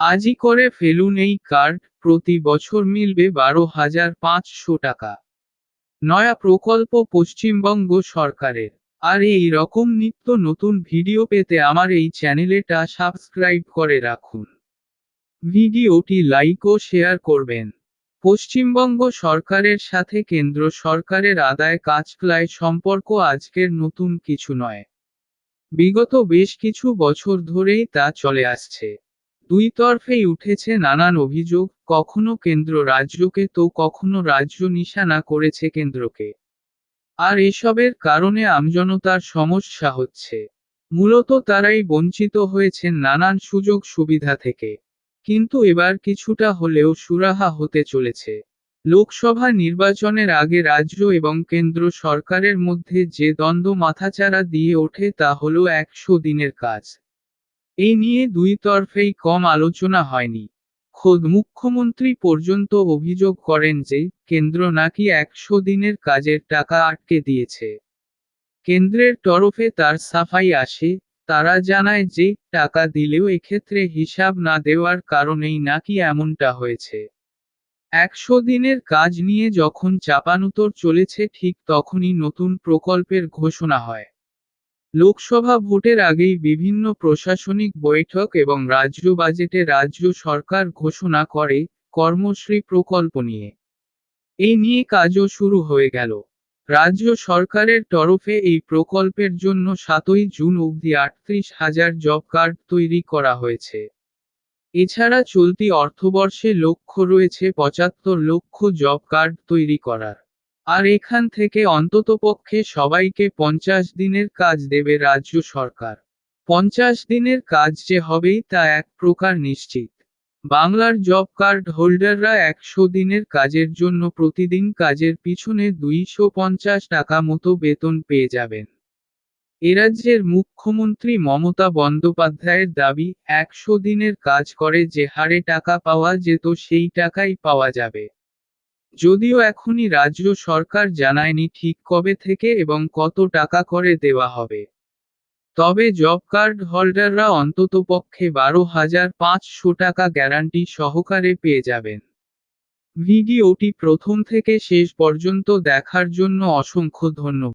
আজই করে ফেলুন এই কার্ড প্রতি বছর মিলবে বারো হাজার পাঁচশো টাকা। নয়া প্রকল্প পশ্চিমবঙ্গ সরকারের। আর এই রকম নিত্য নতুন ভিডিও পেতে আমার এই চ্যানেলেটা সাবস্ক্রাইব করে রাখুন। ভিডিওটি লাইক ও শেয়ার করবেন। পশ্চিমবঙ্গ সরকারের সাথে কেন্দ্র সরকারের আদায় কাজকলায় সম্পর্ক আজকের নতুন কিছু নয়। বিগত বেশ কিছু বছর ধরেই তা চলে আসছে। দুই তরফেই উঠেছে নানান অভিযোগ, কখনো কেন্দ্র রাজ্যকে তো কখনো রাজ্য নিশানা করেছে কেন্দ্রকে। আর এসবের কারণে আমজনতার সমস্যা হচ্ছে। মূলত তারাই বঞ্চিত হয়েছেন নানান সুযোগ সুবিধা থেকে। কিন্তু এবার কিছুটা হলেও সুরাহা হতে চলেছে। লোকসভা নির্বাচনের আগে রাজ্য এবং কেন্দ্র সরকারের মধ্যে যে দ্বন্দ্ব মাথাচাড়া দিয়ে ওঠে তা হল একশো দিনের কাজ। এই নিয়ে দুই তরফেই কম আলোচনা হয়নি। খোদ মুখ্যমন্ত্রী পর্যন্ত অভিযোগ করেন যে, কেন্দ্র নাকি একশো দিনের কাজের টাকা আটকে দিয়েছে। কেন্দ্রের তরফে তার সাফাই আসে, তারা জানায় যে, টাকা দিলেও এক্ষেত্রে হিসাব না দেওয়ার কারণেই নাকি এমনটা হয়েছে। একশো দিনের কাজ নিয়ে যখন চাপানুতর চলেছে ঠিক তখনই নতুন প্রকল্পের ঘোষণা হয়। লোকসভা ভোটের আগেই বিভিন্ন প্রশাসনিক বৈঠক এবং রাজ্য বাজেটে রাজ্য সরকার ঘোষণা করে কর্মশ্রী প্রকল্প নিয়ে। এই নিয়ে কাজও শুরু হয়ে গেল। রাজ্য সরকারের তরফে এই প্রকল্পের জন্য সাতই জুন অবধি আটত্রিশ হাজার জব কার্ড তৈরি করা হয়েছে। এছাড়া চলতি অর্থবর্ষে লক্ষ্য রয়েছে পঁচাত্তর লক্ষ জব কার্ড তৈরি করার। আর এখান থেকে অন্ততপক্ষে সবাইকে পঞ্চাশ দিনের কাজ দেবে রাজ্য সরকার। পঞ্চাশ দিনের কাজ যে হবেই তা এক প্রকার নিশ্চিত। বাংলার জব কার্ড হোল্ডাররা একশো দিনের কাজের জন্য প্রতিদিন কাজের পিছনে দুইশো পঞ্চাশ টাকা মতো বেতন পেয়ে যাবেন। এরাজ্যের মুখ্যমন্ত্রী মমতা বন্দ্যোপাধ্যায়ের দাবি, একশো দিনের কাজ করে যে হারে টাকা পাওয়া যেত সেই টাকাই পাওয়া যাবে। যদিও এখনই রাজ্য সরকার জানায়নি ঠিক কবে থেকে এবং কত টাকা করে দেওয়া হবে। তবে জব কার্ড হোল্ডাররা অন্ততপক্ষে বারো হাজার পাঁচশো টাকা গ্যারান্টি সহকারে পেয়ে যাবেন। ভিডিওটি প্রথম থেকে শেষ পর্যন্ত দেখার জন্য অসংখ্য ধন্যবাদ।